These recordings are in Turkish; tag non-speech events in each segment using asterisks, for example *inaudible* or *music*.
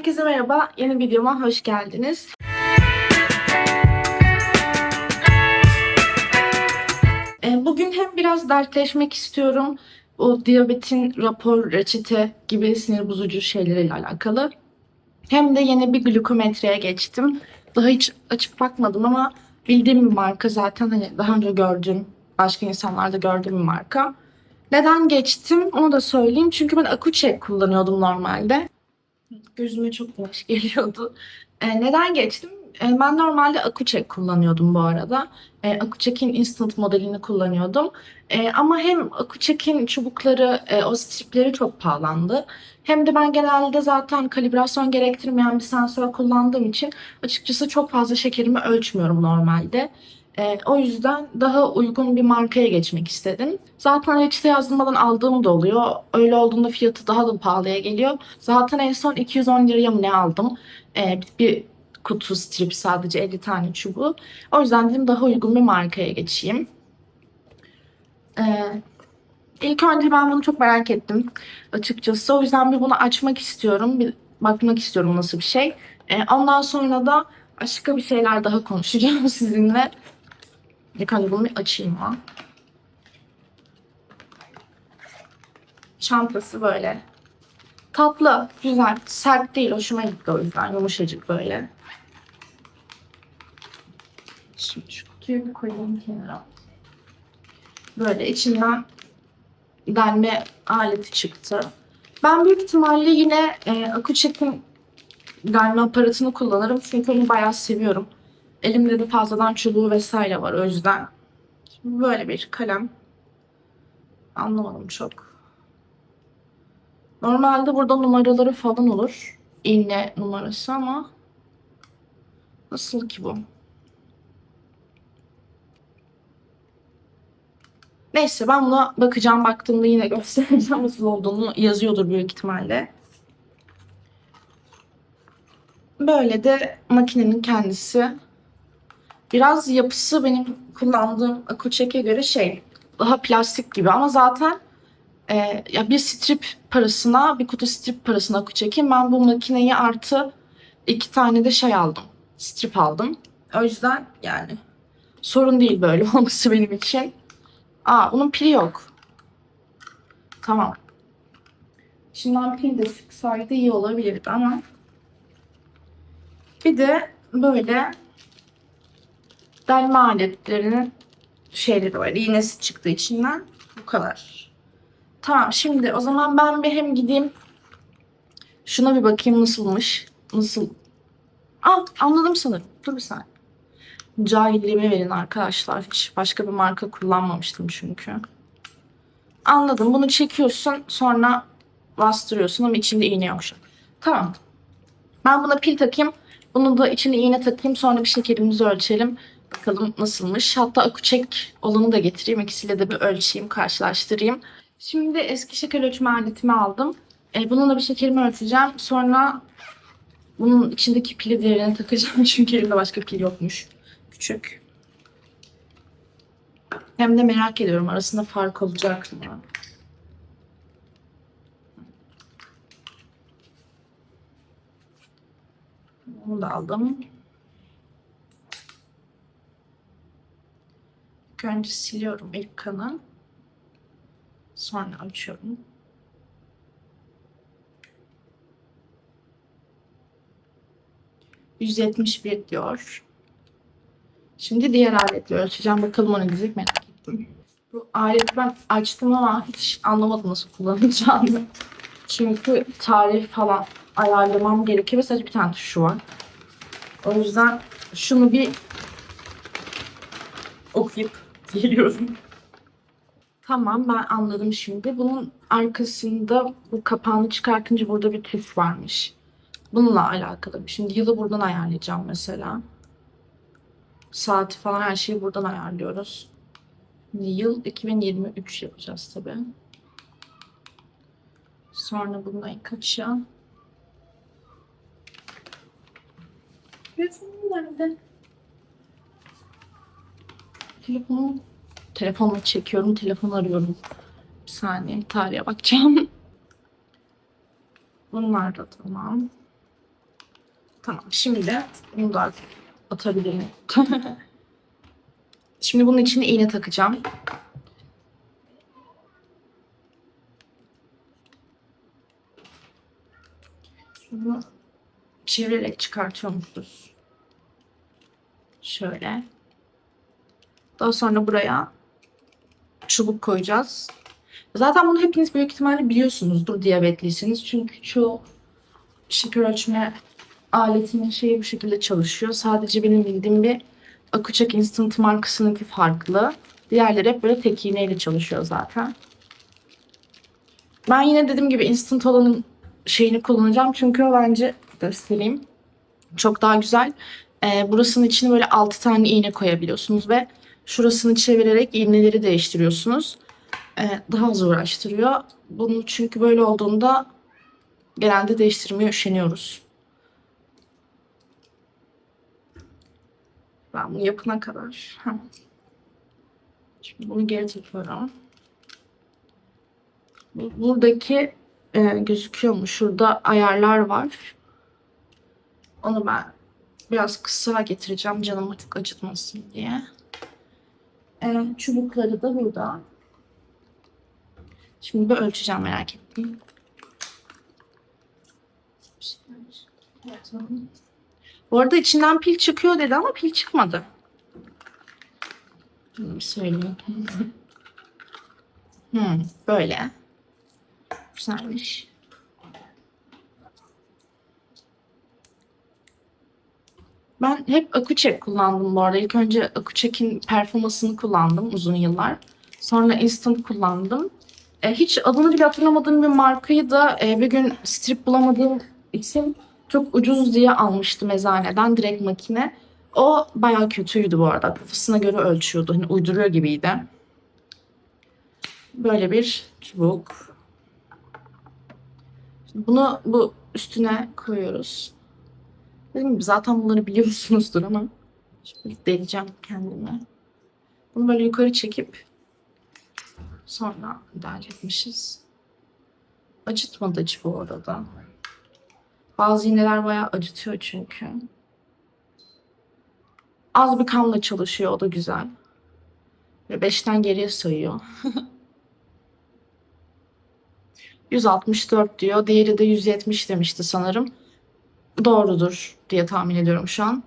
Herkese merhaba, yeni videoma hoş geldiniz. Ee, Bugün hem biraz dertleşmek istiyorum, o diyabetin rapor, reçete gibi sinir bozucu şeyleriyle alakalı. Hem de yeni bir glukometreye geçtim. Daha hiç açıp bakmadım ama bildiğim bir marka zaten hani daha önce gördüğüm, başka insanlarda gördüğüm bir marka. Neden geçtim onu da söyleyeyim. Çünkü ben Akuçek kullanıyordum normalde. Gözüme çok yavaş *laughs* geliyordu. E, neden geçtim? E, ben normalde Akuçek kullanıyordum bu arada. E, Akuçek'in Instant modelini kullanıyordum. E, ama hem Akuçek'in çubukları, e, o stripleri çok pahalandı. Hem de ben genelde zaten kalibrasyon gerektirmeyen bir sensör kullandığım için açıkçası çok fazla şekerimi ölçmüyorum normalde. E, o yüzden daha uygun bir markaya geçmek istedim. Zaten reçete yazdırmadan aldığım da oluyor. Öyle olduğunda fiyatı daha da pahalıya geliyor. Zaten en son 210 liraya mı ne aldım? E, bir kutu strip sadece 50 tane çubuğu. O yüzden dedim daha uygun bir markaya geçeyim. E, ilk önce ben bunu çok merak ettim açıkçası. O yüzden bir bunu açmak istiyorum. Bir bakmak istiyorum nasıl bir şey. E, ondan sonra da başka bir şeyler daha konuşacağım *laughs* sizinle. İlk önce bunu bir açayım ben. Çantası böyle. Tatlı, güzel, sert değil. Hoşuma gitti o yüzden. Yumuşacık böyle. Şimdi şu kutuyu bir koyayım kenara. Böyle içinden delme aleti çıktı. Ben büyük ihtimalle yine e, Akuçek'in delme aparatını kullanırım. Çünkü onu bayağı seviyorum. Elimde de fazladan çubuğu vesaire var o yüzden. Böyle bir kalem. Anlamadım çok. Normalde burada numaraları falan olur. İğne numarası ama nasıl ki bu? Neyse ben buna bakacağım. Baktığımda yine göstereceğim nasıl olduğunu yazıyordur büyük ihtimalle. Böyle de makinenin kendisi. Biraz yapısı benim kullandığım Akuçek'e göre şey daha plastik gibi ama zaten e, ya bir strip parasına bir kutu strip parasına Akuçek'in ben bu makineyi artı iki tane de şey aldım. Strip aldım. O yüzden yani sorun değil böyle *laughs* olması benim için. Aa bunun pili yok. Tamam. Şimdiden pil de sıksaydı iyi olabilirdi ama bir de böyle delme aletlerinin şeyleri var. İğnesi çıktı içinden. Bu kadar. Tamam şimdi o zaman ben bir hem gideyim şuna bir bakayım nasılmış. Nasıl? Aa anladım sanırım. Dur bir saniye. Cahilliğime verin arkadaşlar. Hiç başka bir marka kullanmamıştım çünkü. Anladım. Bunu çekiyorsun sonra bastırıyorsun ama içinde iğne yok. Tamam. Ben buna pil takayım. Bunu da içine iğne takayım. Sonra bir şekerimizi ölçelim. Bakalım nasılmış. Hatta akuçek olanı da getireyim. İkisiyle de bir ölçeyim, karşılaştırayım. Şimdi eski şeker ölçme aletimi aldım. E, bununla bir şekerimi ölçeceğim. Sonra bunun içindeki pili diğerine takacağım. *laughs* Çünkü elimde başka pil yokmuş. Küçük. Hem de merak ediyorum arasında fark olacak mı? Bunu da aldım. İlk önce siliyorum ilk kanı. Sonra açıyorum. ...171 diyor. Şimdi diğer aletle ölçeceğim. Bakalım o ne diyecek merak ettim. Bu aleti ben açtım ama hiç anlamadım nasıl kullanacağını. Çünkü tarih falan ayarlamam gerekiyor ve sadece bir tane tuşu var. O yüzden şunu bir okuyup *laughs* geliyorum. Tamam ben anladım şimdi. Bunun arkasında bu kapağını çıkartınca burada bir tüf varmış. Bununla alakalı. Şimdi yılı buradan ayarlayacağım mesela. Saati falan her şeyi buradan ayarlıyoruz. Yıl 2023 yapacağız tabii. Sonra bunun ayı kaçı? Telefonum nerede? Telefonu telefonla çekiyorum, telefon arıyorum. Bir saniye tarihe bakacağım. *laughs* Bunlar da tamam. Tamam. Şimdi bunu da atabilirim. *laughs* Şimdi bunun içine iğne takacağım. Bunu çevirerek çıkartıyormuşuz. Şöyle. Daha sonra buraya çubuk koyacağız. Zaten bunu hepiniz büyük ihtimalle biliyorsunuzdur diyabetliyseniz. Çünkü çoğu şeker ölçme aletinin şeyi bu şekilde çalışıyor. Sadece benim bildiğim bir Akuçek Instant markasınınki farklı. Diğerleri hep böyle tek iğneyle çalışıyor zaten. Ben yine dediğim gibi Instant olanın şeyini kullanacağım. Çünkü o bence göstereyim. Çok daha güzel. Ee, burasının içine böyle 6 tane iğne koyabiliyorsunuz ve şurasını çevirerek iğneleri değiştiriyorsunuz. Ee, daha az uğraştırıyor. Bunu çünkü böyle olduğunda genelde değiştirmeye üşeniyoruz. Ben bunu yapana kadar. Şimdi bunu geri takıyorum. Bu- Buradaki e, gözüküyor mu? Şurada ayarlar var. Onu ben biraz kısa getireceğim canımı çok acıtmasın diye. E, çubukları da burada. Şimdi bir ölçeceğim merak ettim. Bu arada içinden pil çıkıyor dedi ama pil çıkmadı. Hmm, söyleyeyim. *laughs* hmm, böyle. Güzelmiş. Ben hep Akuçek kullandım bu arada. İlk önce Akuçek'in performansını kullandım uzun yıllar. Sonra Instant kullandım. E, hiç adını bile hatırlamadığım bir markayı da e, bir gün strip bulamadığım için çok ucuz diye almıştım eczaneden direkt makine. O bayağı kötüydü bu arada. Kafasına göre ölçüyordu. Hani uyduruyor gibiydi. Böyle bir çubuk. Şimdi bunu bu üstüne koyuyoruz. Gibi zaten bunları biliyorsunuzdur ama şimdi deleceğim kendime. Bunu böyle yukarı çekip sonra müdahale etmişiz. Acıtmadı hiç bu arada. Bazı iğneler bayağı acıtıyor çünkü. Az bir kanla çalışıyor o da güzel. Ve beşten geriye sayıyor. *laughs* 164 diyor. Diğeri de 170 demişti sanırım. Doğrudur diye tahmin ediyorum şu an.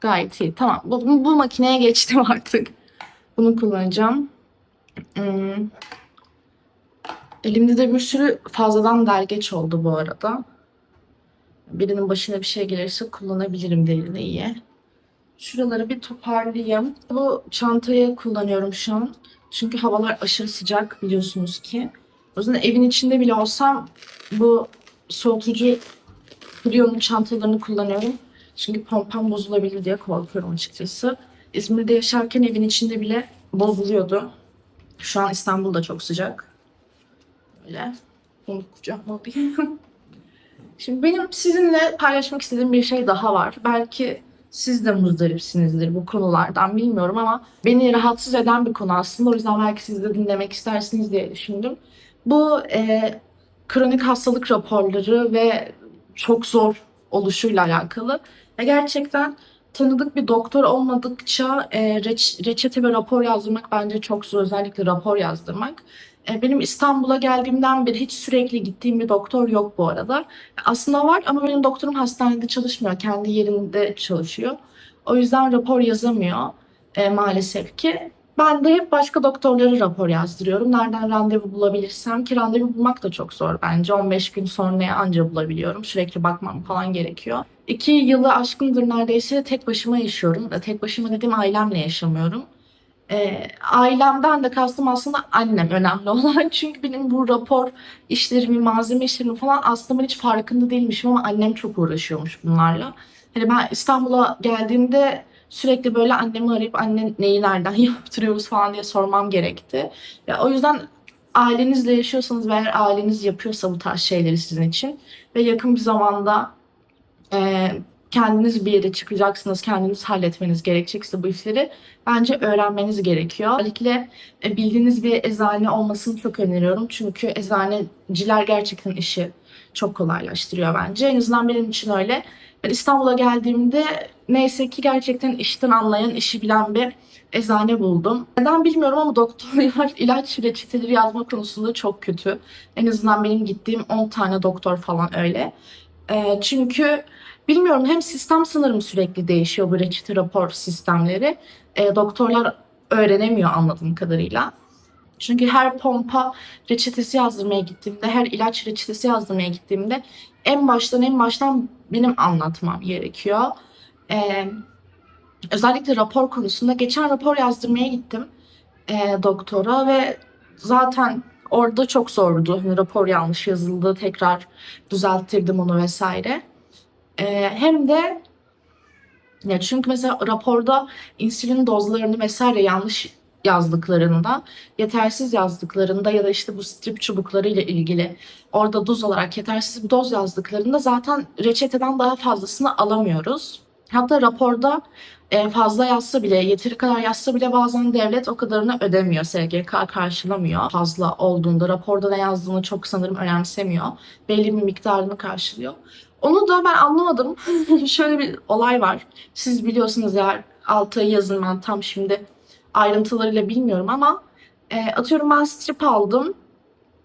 Gayet iyi. Tamam. Bu, bu, makineye geçtim *laughs* artık. Bunu kullanacağım. Hmm. Elimde de bir sürü fazladan dergeç oldu bu arada. Birinin başına bir şey gelirse kullanabilirim diğerini iyi. Şuraları bir toparlayayım. Bu çantayı kullanıyorum şu an. Çünkü havalar aşırı sıcak biliyorsunuz ki. O yüzden evin içinde bile olsam bu soğutucu Clio'nun çantalarını kullanıyorum. Çünkü pompam bozulabilir diye korkuyorum açıkçası. İzmir'de yaşarken evin içinde bile bozuluyordu. Şu an İstanbul'da çok sıcak. Böyle. Bunu kucağıma. *laughs* Şimdi benim sizinle paylaşmak istediğim bir şey daha var. Belki siz de muzdaripsinizdir bu konulardan bilmiyorum ama beni rahatsız eden bir konu aslında. O yüzden belki siz de dinlemek istersiniz diye düşündüm. Bu e, kronik hastalık raporları ve çok zor oluşuyla alakalı. Ya gerçekten tanıdık bir doktor olmadıkça e, reç- reçete ve rapor yazdırmak bence çok zor. Özellikle rapor yazdırmak. E, benim İstanbul'a geldiğimden beri hiç sürekli gittiğim bir doktor yok bu arada. Aslında var ama benim doktorum hastanede çalışmıyor. Kendi yerinde çalışıyor. O yüzden rapor yazamıyor e, maalesef ki. Ben de hep başka doktorlara rapor yazdırıyorum. Nereden randevu bulabilirsem ki randevu bulmak da çok zor bence. 15 gün sonraya anca bulabiliyorum. Sürekli bakmam falan gerekiyor. İki yılı aşkındır neredeyse tek başıma yaşıyorum. E, Tek başıma dediğim ailemle yaşamıyorum. Ee, ailemden de kastım aslında annem önemli *laughs* olan. Çünkü benim bu rapor işlerimi, malzeme işlerimi falan aslında ben hiç farkında değilmişim ama annem çok uğraşıyormuş bunlarla. Hani ben İstanbul'a geldiğimde sürekli böyle annemi arayıp anne neyi nereden *laughs* yaptırıyoruz falan diye sormam gerekti. Ya, o yüzden ailenizle yaşıyorsanız ve eğer aileniz yapıyorsa bu tarz şeyleri sizin için ve yakın bir zamanda e, kendiniz bir yere çıkacaksınız, kendiniz halletmeniz gerekecekse bu işleri bence öğrenmeniz gerekiyor. Özellikle e, bildiğiniz bir eczane olmasını çok öneriyorum. Çünkü eczaneciler gerçekten işi çok kolaylaştırıyor bence. En azından benim için öyle. Ben İstanbul'a geldiğimde neyse ki gerçekten işten anlayan, işi bilen bir eczane buldum. Neden bilmiyorum ama doktorlar *laughs* ilaç reçeteleri yazma konusunda çok kötü. En azından benim gittiğim 10 tane doktor falan öyle. Ee, çünkü bilmiyorum hem sistem sanırım sürekli değişiyor bu reçete rapor sistemleri. Ee, doktorlar öğrenemiyor anladığım kadarıyla. Çünkü her pompa reçetesi yazdırmaya gittiğimde, her ilaç reçetesi yazdırmaya gittiğimde en baştan en baştan benim anlatmam gerekiyor. Ee, özellikle rapor konusunda geçen rapor yazdırmaya gittim e, doktora ve zaten orada çok zordu. Hani rapor yanlış yazıldı, tekrar düzelttirdim onu vesaire. Ee, hem de ya çünkü mesela raporda insülin dozlarını vesaire yanlış yazdıklarında, yetersiz yazdıklarında ya da işte bu strip çubukları ile ilgili orada doz olarak yetersiz bir doz yazdıklarında zaten reçeteden daha fazlasını alamıyoruz. Hatta raporda e, fazla yazsa bile, yeteri kadar yazsa bile bazen devlet o kadarını ödemiyor. SGK karşılamıyor. Fazla olduğunda raporda ne yazdığını çok sanırım önemsemiyor. Belli bir miktarını karşılıyor. Onu da ben anlamadım. *laughs* Şöyle bir olay var. Siz biliyorsunuz eğer alta yazın ben tam şimdi ayrıntılarıyla bilmiyorum ama e, atıyorum ben strip aldım.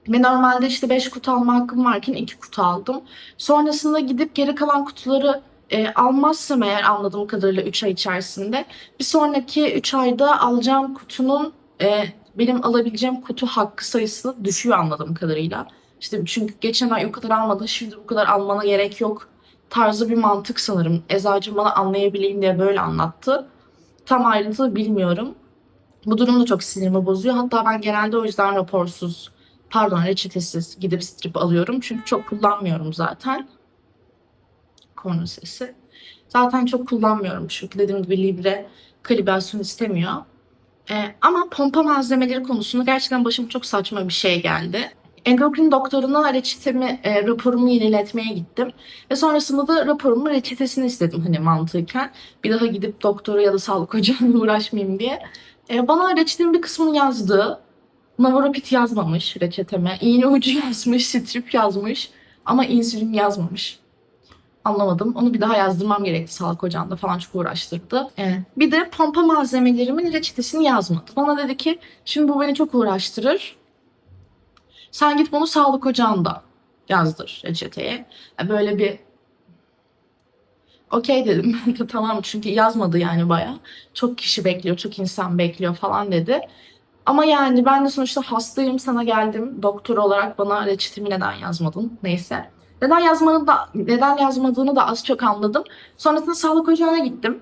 Ve normalde işte 5 kutu alma hakkım varken 2 kutu aldım. Sonrasında gidip geri kalan kutuları e, almazsam eğer anladığım kadarıyla 3 ay içerisinde bir sonraki 3 ayda alacağım kutunun e, benim alabileceğim kutu hakkı sayısı düşüyor anladığım kadarıyla. İşte çünkü geçen ay o kadar almadın şimdi bu kadar almana gerek yok tarzı bir mantık sanırım. Eczacı bana anlayabileyim diye böyle anlattı. Tam ayrıntılı bilmiyorum. Bu durum da çok sinirimi bozuyor. Hatta ben genelde o yüzden raporsuz, pardon reçetesiz gidip strip alıyorum. Çünkü çok kullanmıyorum zaten. Korna sesi. Zaten çok kullanmıyorum çünkü dediğim gibi Libre kalibrasyon istemiyor. Ee, ama pompa malzemeleri konusunda gerçekten başıma çok saçma bir şey geldi. Endokrin doktoruna reçetemi, e, raporumu yeniletmeye gittim. Ve sonrasında da raporumu reçetesini istedim hani mantıken. Bir daha gidip doktora ya da sağlık ocağına *laughs* uğraşmayayım diye. E, bana reçetenin bir kısmını yazdı. Navaropit yazmamış reçeteme. İğne ucu *laughs* yazmış, strip yazmış. Ama insülin yazmamış. Anlamadım. Onu bir daha yazdırmam gerekti sağlık ocağında falan çok uğraştırdı. E, bir de pompa malzemelerimin reçetesini yazmadı. Bana dedi ki şimdi bu beni çok uğraştırır. Sen git bunu sağlık ocağında yazdır reçeteye. E, Böyle bir okey dedim. *laughs* tamam çünkü yazmadı yani baya. Çok kişi bekliyor, çok insan bekliyor falan dedi. Ama yani ben de sonuçta hastayım sana geldim. Doktor olarak bana reçetemi neden yazmadın? Neyse. Neden yazmanı da neden yazmadığını da az çok anladım. Sonrasında sağlık ocağına gittim.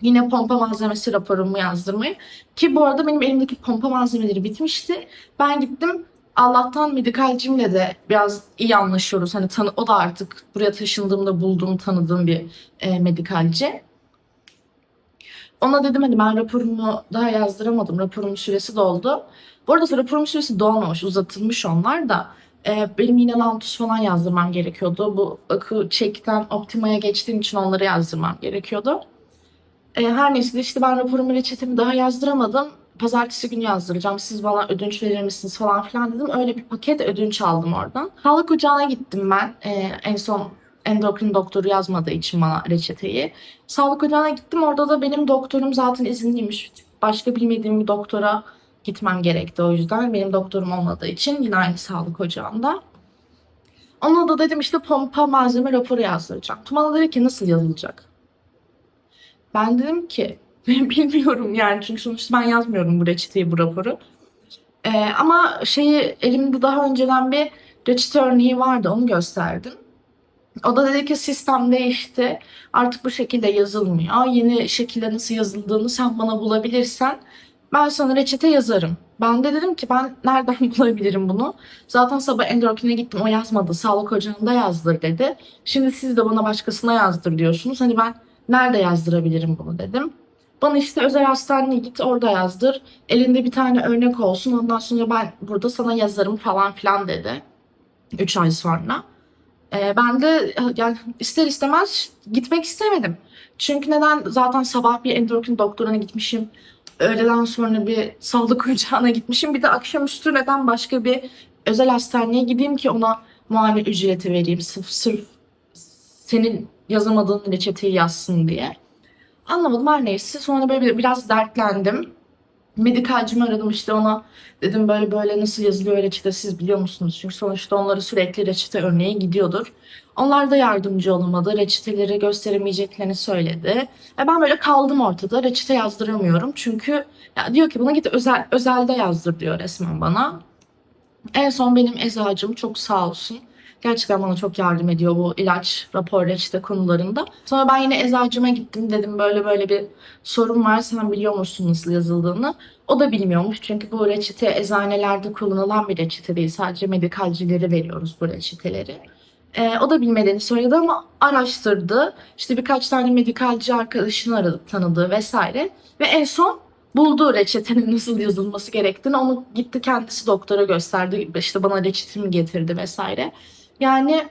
Yine pompa malzemesi raporumu yazdırmayı. Ki bu arada benim elimdeki pompa malzemeleri bitmişti. Ben gittim Allah'tan medikalcimle de biraz iyi anlaşıyoruz. Hani tanı, o da artık buraya taşındığımda bulduğum, tanıdığım bir e, medikalci. Ona dedim hani ben raporumu daha yazdıramadım. Raporumun süresi doldu. Bu arada raporumun süresi dolmamış, uzatılmış onlar da. E, benim yine Lantus falan yazdırmam gerekiyordu. Bu akı çekten Optima'ya geçtiğim için onları yazdırmam gerekiyordu. E, her neyse işte ben raporumu reçetemi daha yazdıramadım. Pazartesi günü yazdıracağım. Siz bana ödünç verir misiniz falan filan dedim. Öyle bir paket ödünç aldım oradan. Sağlık ocağına gittim ben. E, en son endokrin doktoru yazmadığı için bana reçeteyi. Sağlık ocağına gittim. Orada da benim doktorum zaten izinliymiş. Başka bilmediğim bir doktora gitmem gerekti o yüzden. Benim doktorum olmadığı için yine aynı sağlık ocağında. Ona da dedim işte pompa malzeme raporu yazdıracağım. Bana dedi ki nasıl yazılacak? Ben dedim ki *laughs* bilmiyorum yani çünkü sonuçta ben yazmıyorum bu reçeteyi bu raporu. Ee, ama şeyi elimde daha önceden bir reçete örneği vardı onu gösterdim. O da dedi ki sistem değişti. Artık bu şekilde yazılmıyor. Yeni şekilde nasıl yazıldığını sen bana bulabilirsen ben sana reçete yazarım. Ben de dedim ki ben nereden *laughs* bulabilirim bunu? Zaten sabah endokrine gittim o yazmadı. Sağlık ocağında yazdır dedi. Şimdi siz de bana başkasına yazdır diyorsunuz. Hani ben nerede yazdırabilirim bunu dedim. Bana işte özel hastaneye git orada yazdır. Elinde bir tane örnek olsun. Ondan sonra ben burada sana yazarım falan filan dedi. 3 ay sonra. Ee, ben de yani ister istemez gitmek istemedim. Çünkü neden? Zaten sabah bir endokrin doktoruna gitmişim. Öğleden sonra bir sağlık *laughs* ocağına gitmişim. Bir de akşamüstü neden başka bir özel hastaneye gideyim ki ona muayene ücreti vereyim sırf, sırf senin yazamadığın reçeteyi yazsın diye. Anlamadım her neyse. Sonra böyle bir- biraz dertlendim. Medikalcimi aradım işte ona dedim böyle böyle nasıl yazılıyor reçete siz biliyor musunuz? Çünkü sonuçta onları sürekli reçete örneği gidiyordur. Onlar da yardımcı olamadı. Reçeteleri gösteremeyeceklerini söyledi. E ben böyle kaldım ortada. Reçete yazdıramıyorum. Çünkü ya diyor ki buna git özel özelde yazdır diyor resmen bana. En son benim eczacım çok sağ olsun. Gerçekten bana çok yardım ediyor bu ilaç, rapor, reçete konularında. Sonra ben yine eczacıma gittim. Dedim böyle böyle bir sorun var. Sen biliyor musun nasıl yazıldığını? O da bilmiyormuş. Çünkü bu reçete eczanelerde kullanılan bir reçete değil. Sadece medikalcilere veriyoruz bu reçeteleri. Ee, o da bilmediğini söyledi ama araştırdı. İşte birkaç tane medikalci arkadaşını aradı, tanıdığı vesaire. Ve en son buldu reçetenin *laughs* nasıl yazılması gerektiğini. Onu gitti kendisi doktora gösterdi. İşte bana reçetemi getirdi vesaire. Yani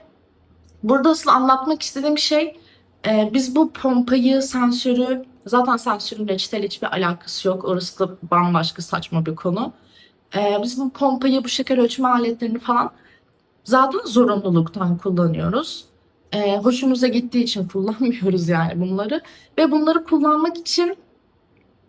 burada asıl anlatmak istediğim şey e, biz bu pompayı, sensörü zaten sensörün reçeteyle hiçbir alakası yok. Orası da bambaşka saçma bir konu. E, biz bu pompayı, bu şeker ölçme aletlerini falan zaten zorunluluktan kullanıyoruz. E, hoşumuza gittiği için *laughs* kullanmıyoruz yani bunları. Ve bunları kullanmak için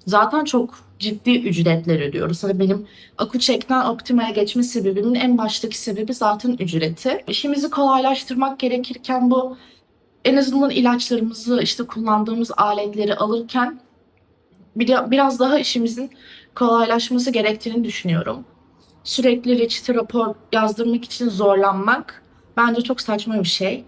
zaten çok ciddi ücretler ödüyoruz. Hani benim Akucheck'ten Optima'ya geçme sebebimin en baştaki sebebi zaten ücreti. İşimizi kolaylaştırmak gerekirken bu en azından ilaçlarımızı işte kullandığımız aletleri alırken bir- biraz daha işimizin kolaylaşması gerektiğini düşünüyorum. Sürekli reçete rapor yazdırmak için zorlanmak bence çok saçma bir şey.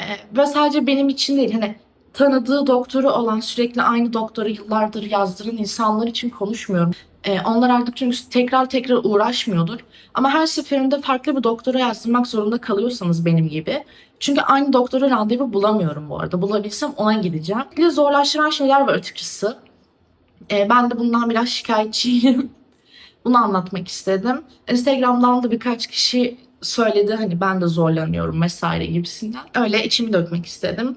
Ee, ve sadece benim için değil hani tanıdığı doktoru olan sürekli aynı doktoru yıllardır yazdıran insanlar için konuşmuyorum. Ee, onlar artık çünkü tekrar tekrar uğraşmıyordur. Ama her seferinde farklı bir doktora yazdırmak zorunda kalıyorsanız benim gibi. Çünkü aynı doktora randevu bulamıyorum bu arada. Bulabilsem ona gideceğim. Bir zorlaştıran şeyler var açıkçası. Ee, ben de bundan biraz şikayetçiyim. *laughs* Bunu anlatmak istedim. Instagram'dan da birkaç kişi söyledi hani ben de zorlanıyorum vesaire gibisinden. Öyle içimi dökmek istedim.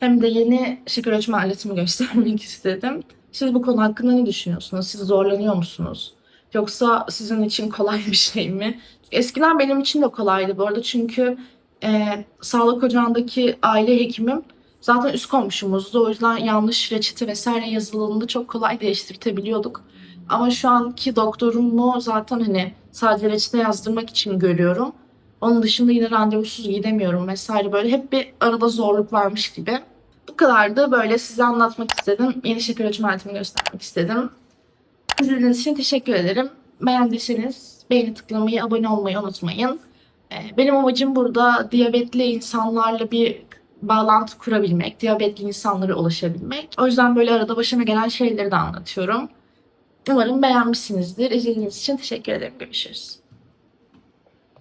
Hem de yeni şeker ölçme aletimi göstermek *laughs* istedim. Siz bu konu hakkında ne düşünüyorsunuz? Siz zorlanıyor musunuz? Yoksa sizin için kolay bir şey mi? Eskiden benim için de kolaydı bu arada çünkü e, sağlık ocağındaki aile hekimim zaten üst komşumuzdu. O yüzden yanlış reçete vesaire yazıldığında çok kolay değiştirtebiliyorduk. Ama şu anki doktorumu zaten hani sadece reçete yazdırmak için görüyorum. Onun dışında yine randevusuz gidemiyorum vesaire böyle hep bir arada zorluk varmış gibi. Bu kadar da böyle size anlatmak istedim. Yeni şeker ölçüm aletimi göstermek istedim. İzlediğiniz için teşekkür ederim. Beğendiyseniz beğeni tıklamayı, abone olmayı unutmayın. Ee, Benim amacım burada diyabetli insanlarla bir bağlantı kurabilmek, diyabetli insanlara ulaşabilmek. O yüzden böyle arada başıma gelen şeyleri de anlatıyorum. Umarım beğenmişsinizdir. İzlediğiniz için teşekkür ederim. Görüşürüz.